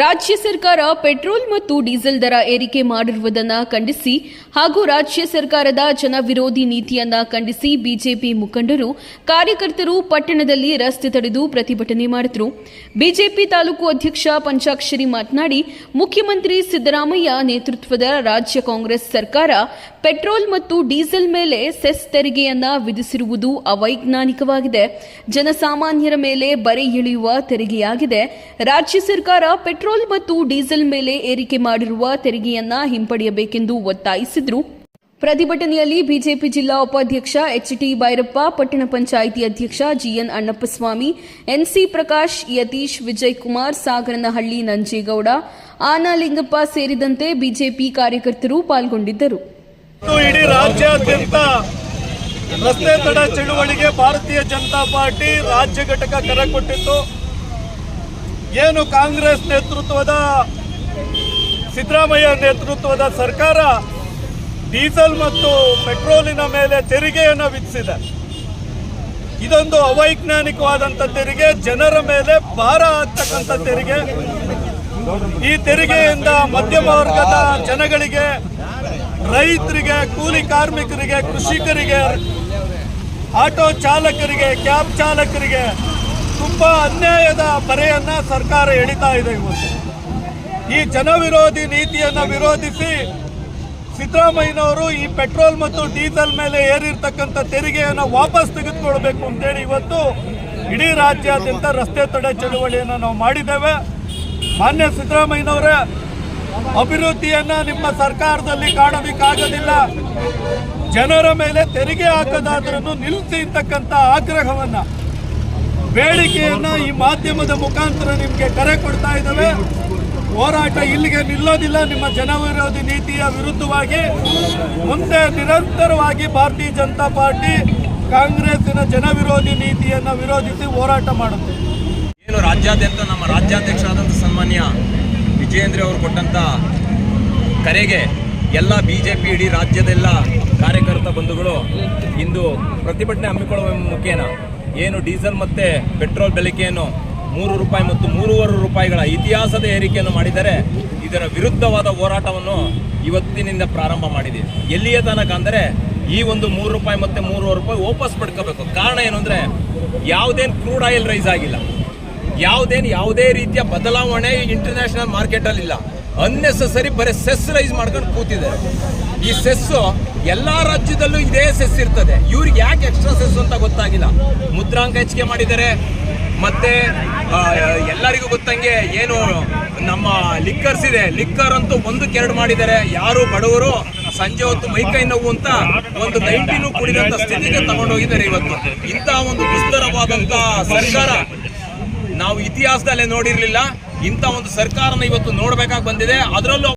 ರಾಜ್ಯ ಸರ್ಕಾರ ಪೆಟ್ರೋಲ್ ಮತ್ತು ಡೀಸೆಲ್ ದರ ಏರಿಕೆ ಮಾಡಿರುವುದನ್ನು ಖಂಡಿಸಿ ಹಾಗೂ ರಾಜ್ಯ ಸರ್ಕಾರದ ಜನವಿರೋಧಿ ನೀತಿಯನ್ನ ಖಂಡಿಸಿ ಬಿಜೆಪಿ ಮುಖಂಡರು ಕಾರ್ಯಕರ್ತರು ಪಟ್ಟಣದಲ್ಲಿ ರಸ್ತೆ ತಡೆದು ಪ್ರತಿಭಟನೆ ಮಾಡಿದರು. ಬಿಜೆಪಿ ತಾಲೂಕು ಅಧ್ಯಕ್ಷ ಪಂಚಾಕ್ಷರಿ ಮಾತನಾಡಿ, ಮುಖ್ಯಮಂತ್ರಿ ಸಿದ್ದರಾಮಯ್ಯ ನೇತೃತ್ವದ ರಾಜ್ಯ ಕಾಂಗ್ರೆಸ್ ಸರ್ಕಾರ ಪೆಟ್ರೋಲ್ ಮತ್ತು ಡೀಸೆಲ್ ಮೇಲೆ ಸೆಸ್ ತೆರಿಗೆಯನ್ನ ವಿಧಿಸಿರುವುದು ಅವೈಜ್ಞಾನಿಕವಾಗಿದೆ. ಜನಸಾಮಾನ್ಯರ ಮೇಲೆ ಬರೆ ಇಳಿಯುವ ತೆರಿಗೆಯಾಗಿದೆ. ರಾಜ್ಯ ಸರ್ಕಾರ ಪೆಟ್ರೋಲ್ ಮತ್ತು ಡೀಸೆಲ್ ಮೇಲೆ ಏರಿಕೆ ಮಾಡಿರುವ ತೆರಿಗೆಯನ್ನ ಹಿಂಪಡೆಯಬೇಕೆಂದು ಒತ್ತಾಯಿಸಿದ್ರು. ಪ್ರತಿಭಟನೆಯಲ್ಲಿ ಬಿಜೆಪಿ ಜಿಲ್ಲಾ ಉಪಾಧ್ಯಕ್ಷ ಎಚ್ಟಿ ಭೈರಪ್ಪ, ಪಟ್ಟಣ ಪಂಚಾಯಿತಿ ಅಧ್ಯಕ್ಷ ಜಿಎನ್ ಅಣ್ಣಪ್ಪಸ್ವಾಮಿ, ಎನ್ಸಿ ಪ್ರಕಾಶ್, ಯತೀಶ್ ವಿಜಯ್ ಕುಮಾರ್ ಸಾಗರನಹಳ್ಳಿ ನಂಜೇಗೌಡ, ಆನಾಲಿಂಗಪ್ಪ ಸೇರಿದಂತೆ ಬಿಜೆಪಿ ಕಾರ್ಯಕರ್ತರು ಪಾಲ್ಗೊಂಡಿದ್ದರು. ಇಡೀ ರಾಜ್ಯಾದ್ಯಂತ ರಸ್ತೆ ತಡ ಚಳುವಳಿಗೆ ಭಾರತೀಯ ಜನತಾ ಪಾರ್ಟಿ ರಾಜ್ಯ ಘಟಕ ಕರೆ ಕೊಟ್ಟಿತ್ತು. ಏನು ಕಾಂಗ್ರೆಸ್ ನೇತೃತ್ವದ, ಸಿದ್ದರಾಮಯ್ಯ ನೇತೃತ್ವದ ಸರ್ಕಾರ ಡೀಸೆಲ್ ಮತ್ತು ಪೆಟ್ರೋಲಿನ ಮೇಲೆ ತೆರಿಗೆಯನ್ನು ವಿಧಿಸಿದೆ. ಇದೊಂದು ಅವೈಜ್ಞಾನಿಕವಾದಂಥ ತೆರಿಗೆ, ಜನರ ಮೇಲೆ ಭಾರ ಆಗ್ತಕ್ಕಂಥ ತೆರಿಗೆ. ಈ ತೆರಿಗೆಯಿಂದ ಮಧ್ಯಮ ವರ್ಗದ ಜನಗಳಿಗೆ, ರೈತರಿಗೆ, ಕೂಲಿ ಕಾರ್ಮಿಕರಿಗೆ, ಕೃಷಿಕರಿಗೆ, ಆಟೋ ಚಾಲಕರಿಗೆ, ಕ್ಯಾಬ್ ಚಾಲಕರಿಗೆ ತುಂಬಾ ಅನ್ಯಾಯದ ಬರೆಯನ್ನ ಸರ್ಕಾರ ಎಳಿತಾ ಇದೆ ಇವತ್ತು. ಈ ಜನವಿರೋಧಿ ನೀತಿಯನ್ನ ವಿರೋಧಿಸಿ ಸಿದ್ದರಾಮಯ್ಯನವರು ಈ ಪೆಟ್ರೋಲ್ ಮತ್ತು ಡೀಸೆಲ್ ಮೇಲೆ ಏರಿರ್ತಕ್ಕಂಥ ತೆರಿಗೆಯನ್ನು ವಾಪಸ್ ತೆಗೆದುಕೊಳ್ಬೇಕು ಅಂತೇಳಿ ಇವತ್ತು ಇಡೀ ರಾಜ್ಯಾದ್ಯಂತ ರಸ್ತೆ ತಡೆ ಚಳುವಳಿಯನ್ನು ನಾವು ಮಾಡಿದ್ದೇವೆ. ಮಾನ್ಯ ಸಿದ್ದರಾಮಯ್ಯನವರೇ, ಅಭಿವೃದ್ಧಿಯನ್ನ ನಿಮ್ಮ ಸರ್ಕಾರದಲ್ಲಿ ಕಾಣೋದಿಕ್ಕಾಗೋದಿಲ್ಲ ಜನರ ಮೇಲೆ ತೆರಿಗೆ ಹಾಕೋದಾದ್ರೂ ನಿಲ್ಲಿಸಿ ಅಂತಕ್ಕಂಥ ಆಗ್ರಹವನ್ನ ಬೇಡಿಕೆಯನ್ನ ಈ ಮಾಧ್ಯಮದ ಮುಖಾಂತರ ನಿಮಗೆ ಕರೆ ಕೊಡ್ತಾ ಇದ್ದಾವೆ. ಹೋರಾಟ ಇಲ್ಲಿಗೆ ನಿಲ್ಲೋದಿಲ್ಲ. ನಿಮ್ಮ ಜನವಿರೋಧಿ ನೀತಿಯ ವಿರುದ್ಧವಾಗಿ ಮುಂದೆ ನಿರಂತರವಾಗಿ ಭಾರತೀಯ ಜನತಾ ಪಾರ್ಟಿ ಕಾಂಗ್ರೆಸ್ಸಿನ ಜನವಿರೋಧಿ ನೀತಿಯನ್ನ ವಿರೋಧಿಸಿ ಹೋರಾಟ ಮಾಡುತ್ತೆ. ಏನು ರಾಜ್ಯಾದ್ಯಂತ ನಮ್ಮ ರಾಜ್ಯಾಧ್ಯಕ್ಷರಾದಂಥ ಸನ್ಮಾನ್ಯ ವಿಜಯೇಂದ್ರ ಅವರು ಕೊಟ್ಟಂಥ ಕರೆಗೆ ಎಲ್ಲ ಬಿ ಜೆ ಪಿ ಇಡೀ ರಾಜ್ಯದೆಲ್ಲ ಕಾರ್ಯಕರ್ತ ಬಂಧುಗಳು ಇಂದು ಪ್ರತಿಭಟನೆ ಹಮ್ಮಿಕೊಳ್ಳುವ ಮುಖೇನ ಏನು ಡೀಸೆಲ್ ಮತ್ತು ಪೆಟ್ರೋಲ್ ಬೆಲೆಕೆಯನ್ನು ಮೂರು ರೂಪಾಯಿ ಮತ್ತು ಮೂರುವರೆ ರೂಪಾಯಿಗಳ ಇತಿಹಾಸದ ಏರಿಕೆಯನ್ನು ಮಾಡಿದರೆ ಇದರ ವಿರುದ್ಧವಾದ ಹೋರಾಟವನ್ನು ಇವತ್ತಿನಿಂದ ಪ್ರಾರಂಭ ಮಾಡಿದೆ. ಎಲ್ಲಿಯ ತನಕ ಅಂದರೆ ಈ ಒಂದು ಮೂರು ರೂಪಾಯಿ ಮತ್ತು ಮೂರುವರೆ ರೂಪಾಯಿ ವಾಪಸ್ ಪಡ್ಕೋಬೇಕು. ಕಾರಣ ಏನು ಅಂದರೆ ಯಾವುದೇನು ಕ್ರೂಡ್ ಆಯಿಲ್ ರೈಸ್ ಆಗಿಲ್ಲ. ಯಾವುದೇನು ಯಾವುದೇ ರೀತಿಯ ಬದಲಾವಣೆ ಇಂಟರ್ನ್ಯಾಷನಲ್ ಮಾರ್ಕೆಟಲ್ಲಿಲ್ಲ. ಅನ್ನೆಸಸರಿ ಬರೀ ಸೆಸ್ ರೈಸ್ ಮಾಡ್ಕೊಂಡು ಕೂತಿದ್ದಾರೆ. ಈ ಸೆಸ್ಸು ಎಲ್ಲ ರಾಜ್ಯದಲ್ಲೂ ಇದೇ ಸೆಸ್ ಇರ್ತದೆ. ಇವ್ರಿಗೆ ಯಾಕೆ ಎಕ್ಸ್ಟ್ರಾ ಸೆಸ್ ಅಂತ ಗೊತ್ತಾಗಿಲ್ಲ. ಮುದ್ರಾಂಕ ಹೆಚ್ಚಿಗೆ ಮಾಡಿದ್ದಾರೆ. ಮತ್ತೆ ಎಲ್ಲರಿಗೂ ಗೊತ್ತಂಗೆ ಏನು ನಮ್ಮ ಲಿಕ್ಕರ್ಸ್ ಇದೆ. ಲಿಕ್ಕರ್ ಅಂತೂ ಒಂದಕ್ಕೆ ಎರಡು ಮಾಡಿದ್ದಾರೆ. ಯಾರು ಬಡವರು, ಸಂಜೆ ಹೊತ್ತು ಮೈಕೈ ನೋವು ಅಂತ ಒಂದು ನೈಂಟಿನೂ ಕುಡಿದಂತ ಸ್ಥಿತಿಗೆ ತಗೊಂಡೋಗಿದ್ದಾರೆ ಇವತ್ತು. ಇಂತಹ ಒಂದು ದುಸ್ತರವಾದಂತ ಸರ್ಕಾರ ನಾವು ಇತಿಹಾಸದಲ್ಲೇ ನೋಡಿರಲಿಲ್ಲ. ಇಂಥ ಒಂದು ಸರ್ಕಾರನ ಇವತ್ತು ನೋಡಬೇಕಾಗಿ ಬಂದಿದೆ. ಅದರಲ್ಲೂ